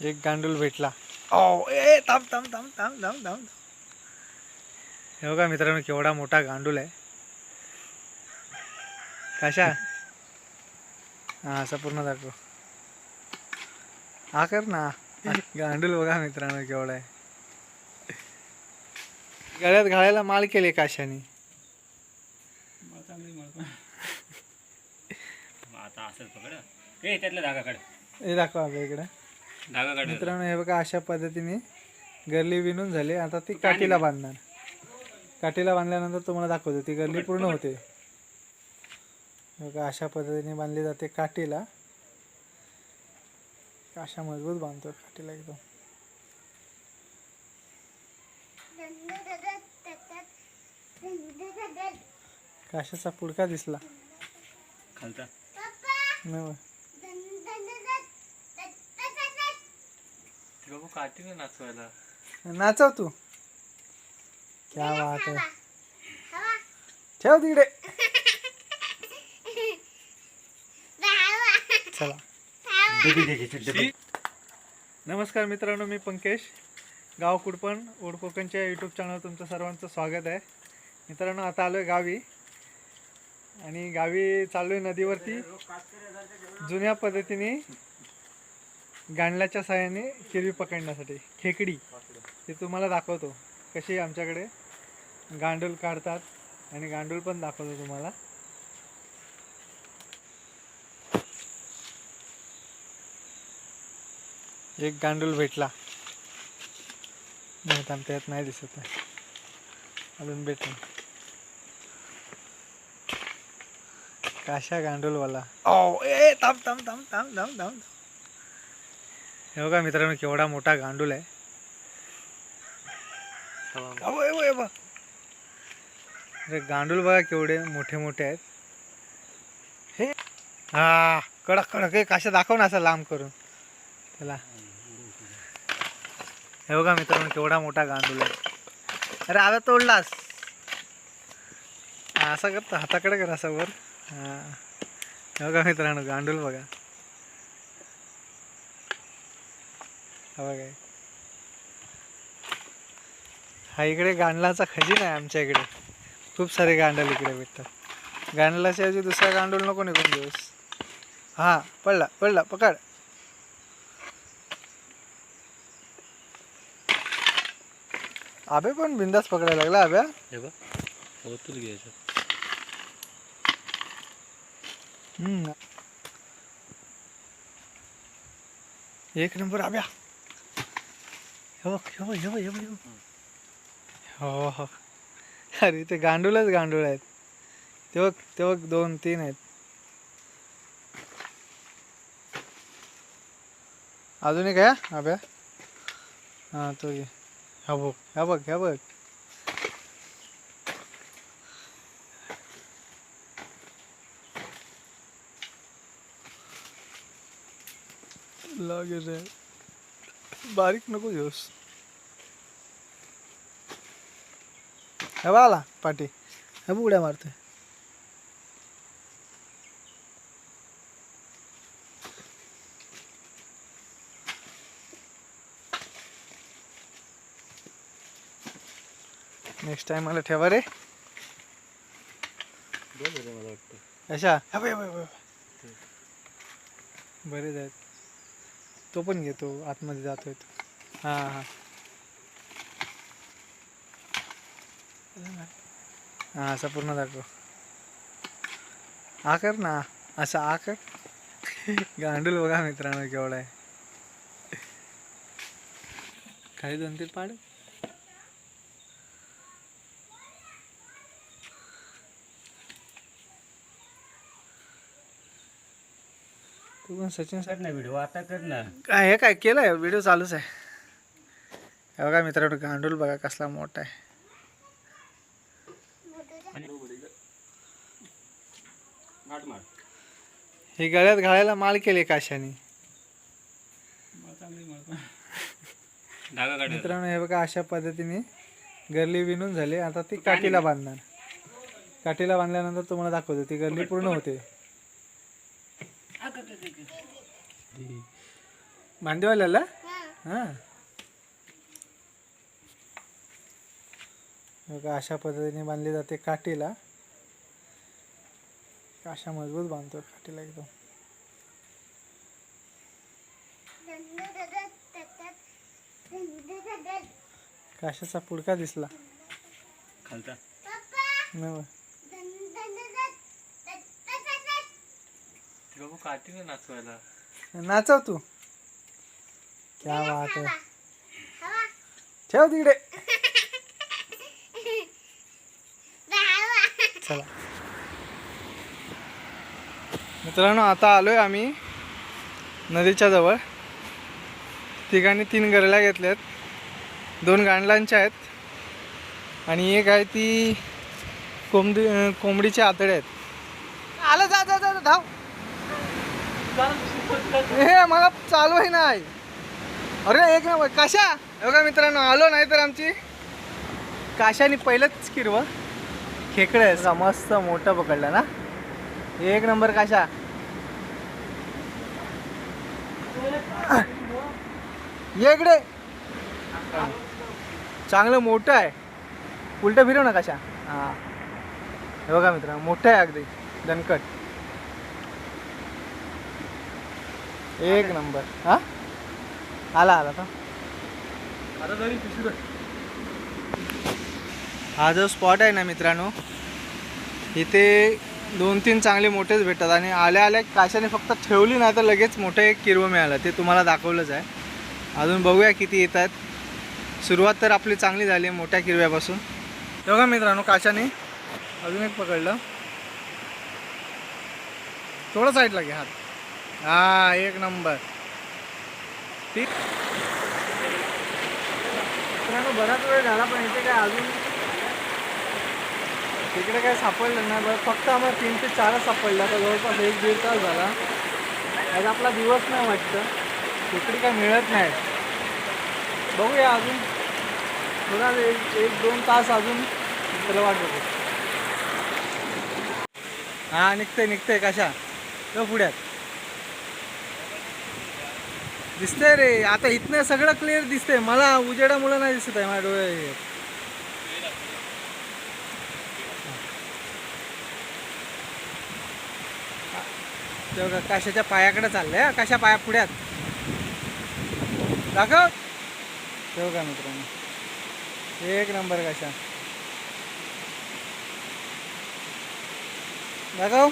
एक गांडूल भेटला. ओ ए थांब थांब थांब थांब थांब थांब. हे बघा मित्रांनो केवढा मोठा गांडूल आहे. कशा. हा असा पूर्ण दाखव. हा कर ना. गांडूल बघा मित्रांनो केवढा आहे. गळ्यात घालायला माल केले काशाने. आता असंच पकड. ए त्यातला धागा काढ हे दाखवा आपल्या इकडे. धागा मित्रांनो हे बघा अशा पद्धतीने गरली विणून झाली. आता ती काठीला बांधणार. काठीला बांधल्यानंतर तुम्हाला दाखवतो ती गरली पूर्ण होते. बघा अशा पद्धतीने बांधली जाते काठीला. अशा मजबूत बांधतो काठीला एकदम. काशाचा पुडका दिसला? नाही काठी ना नाचवायला. नाचव तू. क्या बात आहे ठेव तिकडे. चला. नमस्कार मित्रांनो मी पंकज गाव कुडपण ओडकोकणच्या यूट्यूब चॅनल तुमचं सर्वांचं स्वागत आहे. मित्रांनो आता आलो आहे गावी. आणि गावी चाललो आहे नदीवरती. जुन्या पद्धतीने गांडल्याच्या सहाय्याने हिरवी पकडण्यासाठी. खेकडी ते तुम्हाला दाखवतो. कशी आमच्याकडे? गांडूल काढतात आणि गांडूल पण दाखवतो तुम्हाला. एक गांडूल भेटला. नाही थांब त्यात नाही दिसत आहे. अजून भेटला. काशा गांडूलवाला ओ ए थांब थांब थांब थांब थांब थांब. हे बघा मित्रांनो केवढा मोठा गांडूल आहे. अरे गांडूल बघा केवढे मोठे मोठे आहेत. हे. हा कडक कडक. हे काशा दाखव ना असं लांब करून. त्याला हे बघा मित्रांनो केवढा मोठा गांडूल आहे. अरे आता तोडलास. असा करतो हाताकडे कर असा वर. हा. हे बघा मित्रांनो गांडूल बघा. हा इकडे गांडलाचा खजीन आहे आमच्या इकडे. खूप सारे गांडल इकडे भेटतात. गांडलाच्या ऐवजी दुसरा गांडूल नको निघून दिवस हा पडला पडला पकड. आबे पण बिंदास पकडायला लागला आब्या. घ्यायचं. हम्म. एक नंबर आब्या. बघ हे बघ हे बघ हे. बघ, हे. हो. हो अरे ते गांडूलच गांडूळ आहेत. ते बघ ते बघ दोन तीन आहेत. अजून एक आहे आब्या हां तो घे. हा बघ. ह्या बघ ह्या बघ. लागेल बारीक नको घेऊस. हे बघ आला पाठी हे उड्या मारतोय. नेक्स्ट टाइम मला ठेवा रे. अशा. हे बघ, हे बघ, हे बघ. बरेच आहेत तो पण घेतो आतमध्ये जातोय तो. हां हां. हां असा पूर्ण दाखव. आ कर ना. असं आ कर. गांडूल बघा मित्रांनो केवढा आहे. काही दोन तीन पाड. पण सचिन कर ना व्हिडिओ आता कर ना. काय हे काय केलंय? व्हिडिओ चालूच आहे. बघा मित्रांनो गांडूल बघा कसला मोठा आहे. हे गळ्यात घालायला माल केले काशाने मित्रांनो हे बघा अशा पद्धतीने गरली विणून झाली. आता ती काठीला बांधणार. काठीला बांधल्यानंतर तुम्हाला दाखवतो. ती गरली पूर्ण होते. भांडीवाल्याला? हां. बघा अशा पद्धतीने बांधली जाते काठीला. अशा मजबूत बांधतो काठीला एकदम. काशाचा पुडका दिसला. खालचा नाही बा. ती बाबू काठी ना नाचवायला. नाचव तू. क्या बात आहे ठेव तिकडे. चला. मित्रांनो आता आलोय आम्ही नदीच्या जवळ. ठिकाणी तीन गरल्या घेतल्यात. दोन गांडलांच्या आहेत. आणि एक आहे ती कोंबडी कोंबडीचे आतडे आहेत. आलं जा जा जा जा, धाव. हे मला चालू आहे नाही अरे एक ना काशा. एवढा मित्रांनो आलो नाही तर आमची काशाने पहिलंच किरव. खेकडे आहे. मस्त मोठं पकडलं ना. एक नंबर काशा. इकडे. चांगलं मोठं आहे. उलट फिरव ना कशा. हां. बघा मित्र मोठं आहे अगदी. दणकट. एक नंबर. हा? आला आला का आता हा जो स्पॉट आहे ना मित्रांनो इथे दोन तीन चांगले मोठेच भेटतात आणि आल्या आल्या काशाने फक्त ठेवली ना तर लगेच मोठं एक किरवं मिळालं. ते तुम्हाला दाखवलंच आहे. अजून बघूया किती येत आहेत सुरुवात तर आपली चांगली झाली मोठ्या किरव्यापासून. बघा मित्रांनो काशाने अजून एक पकडलं. थोडं साईडला घ्या हात. हा एक नंबर. ठीक बराच वेळ झाला पण इथे काय अजून तिकडे काय सापडलं नाही. बरं फक्त आम्हाला तीन ते चारच सापडलं. आता जवळपास एक दीड तास झाला. आज आपला दिवस नाही वाटतं. तिकडे काय मिळत नाही. बघूया अजून. थोडा एक एक दोन तास अजून त्याला वाट बघू हा निघते निघते कशा? तो पुढ्यात. दिसतंय रे. आता इथनं सगळं क्लिअर दिसतंय. मला उजेडामुळे नाही दिसत आहे माझ्या डोळे. तेव्हा काशाच्या पायाकडे चाललंय कशा पाया पुढ्यात. दाखव. ठेव का मित्रांनो? एक नंबर कशा. दाखव.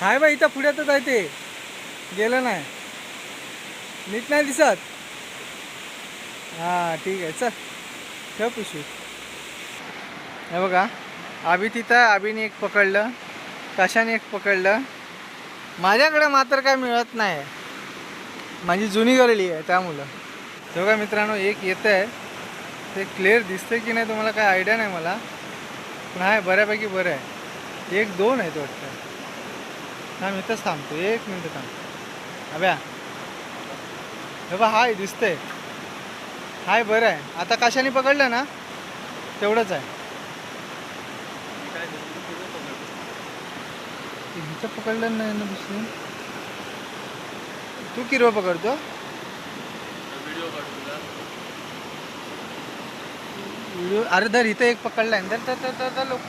हाय बा इथं पुढ्यातच आहे ते. गेलं नाही. नीट नाही दिसत? हां ठीक आहे. चल ठेव पिशवी. हे बघा आबी तिथं आहे आबीने एक पकडलं कशाने एक पकडलं? माझ्याकडे मात्र काय मिळत नाही. माझी जुनी गरली आहे त्यामुळं. हे बघा मित्रांनो एक येतं आहे ते क्लिअर दिसतंय की नाही तुम्हाला काय आयडिया नाही मला. पण आहे बऱ्यापैकी बरं आहे. एक दोन आहेत वाटतं. हा मी इथंच थांबतो. एक मिनटं थांबतो अभ्या. हे बा हाय दिसतंय. हाय बरं आहे. आता कशाने पकडलं ना? तेवढंच आहे. हिचं पकडलं नाही ना दुसरी? तू किरवा पकडतो? व्हिडिओ अरे धर इथं एक पकडलाय. ना धर तर तर लोक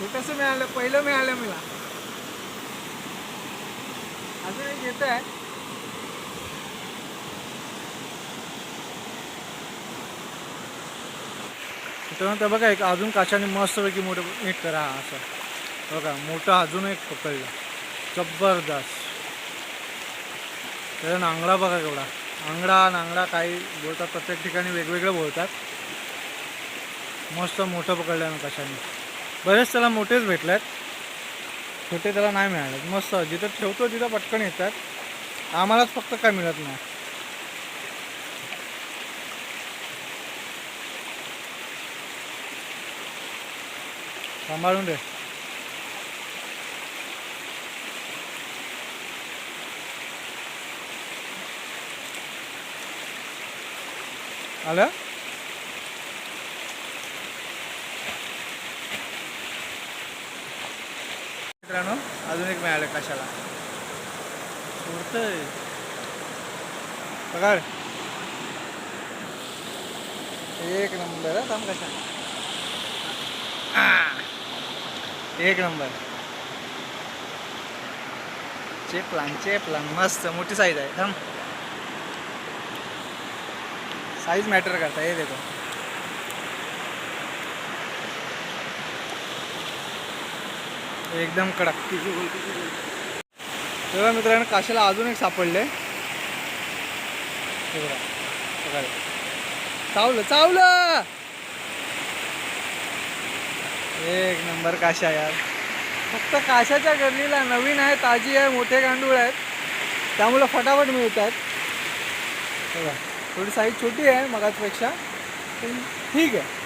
छोटस मिळालं पहिलं मिळालं मला. अजून एक येत आहे. मित्रांनो बघा एक अजून काशाने मस्तपैकी मोठं एक करा असं. बघा मोठं अजून एक पकडला. जबरदस्त. त्याचा नांगडा बघा केवढा. आंगडा नांगडा काही बोलतात प्रत्येक ठिकाणी वेगवेगळं बोलतात. मस्त मोठं पकडलं ना कशाने. बरेच त्याला मोठेच भेटलेत. छोटे त्याला नाही मिळाले मस्त. जिथं ठेवतो तिथं पटकन येतात. आम्हालाच फक्त काय मिळत नाही. सांभाळून दे. आलं मित्रांनो अजून एक मिळालं कशाला? उडतंय पगार एक नंबर थांब कशा एक नंबर. चेपलान चेपलान मस्त मोठी साईज आहे थांब. साइज मॅटर करता हे देखो। एकदम कडक। तेव्हा मित्रांनो काशाला अजून एक सापडले चावलं चावलं! एक नंबर काशा यार. फक्त काशाच्या गर्दीला नवीन आहे ताजी आहे मोठे गांडूळ आहेत. त्यामुळं फटाफट मिळतात बघा. थोडी साईज छोटी आहे मगाचपेक्षा पण ठीक आहे.